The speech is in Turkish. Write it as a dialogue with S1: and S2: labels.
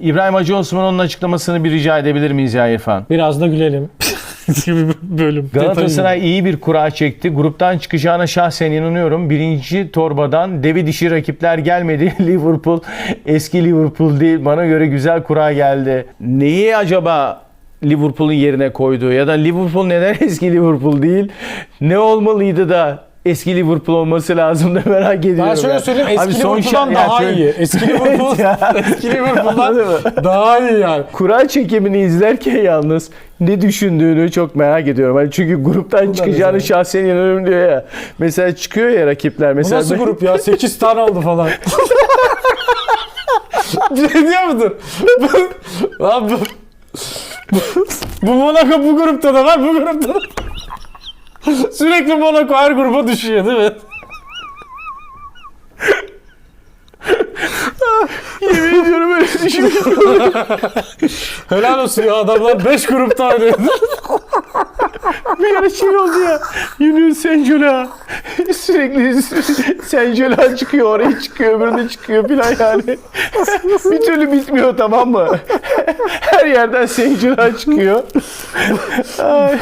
S1: İbrahim Hacı Osman'ın açıklamasını bir rica edebilir miyiz ya İrfan?
S2: Biraz da gülelim. gibi bir bölüm.
S1: Galatasaray iyi bir kura çekti. Gruptan çıkacağına şahsen inanıyorum. Birinci torbadan devi dişi rakipler gelmedi. Liverpool eski Liverpool değil. Bana göre güzel kura geldi. Neyi acaba Liverpool'un yerine koydu? Ya da Liverpool neden eski Liverpool değil? Ne olmalıydı da eski Liverpool olması lazım da merak ediyorum.
S2: Ben şöyle söyleyeyim eski
S1: Abi
S2: Liverpool'dan daha
S1: şöyle-
S2: iyi. Eski Liverpool, eski Liverpool'dan daha iyi yani.
S1: Kura çekimini izlerken yalnız ne düşündüğünü çok merak ediyorum. Hani çünkü gruptan çıkacağını
S2: mesela.
S1: şahsen inanıyorum diyor ya. Mesela çıkıyor ya rakipler.
S2: Bu
S1: Mesela
S2: nasıl
S1: ben-
S2: grup ya? 8 tane oldu falan. şey diyor mudur? Bu- Lan bu, bu, bu Monaco bu grupta da var, bu grupta da. Sürekli Monaco her gruba düşüyor değil mi?
S1: Yemin ediyorum öyle düşünüyorum.
S2: Helal olsun ya adamlar 5 grupta oynuyor.
S1: Bir ara şey oldu ya. Yunus Sencola. Sürekli Sencola çıkıyor oraya çıkıyor öbürüne çıkıyor filan yani. bir türlü bitmiyor tamam mı? Her yerden Sencola çıkıyor. Ay.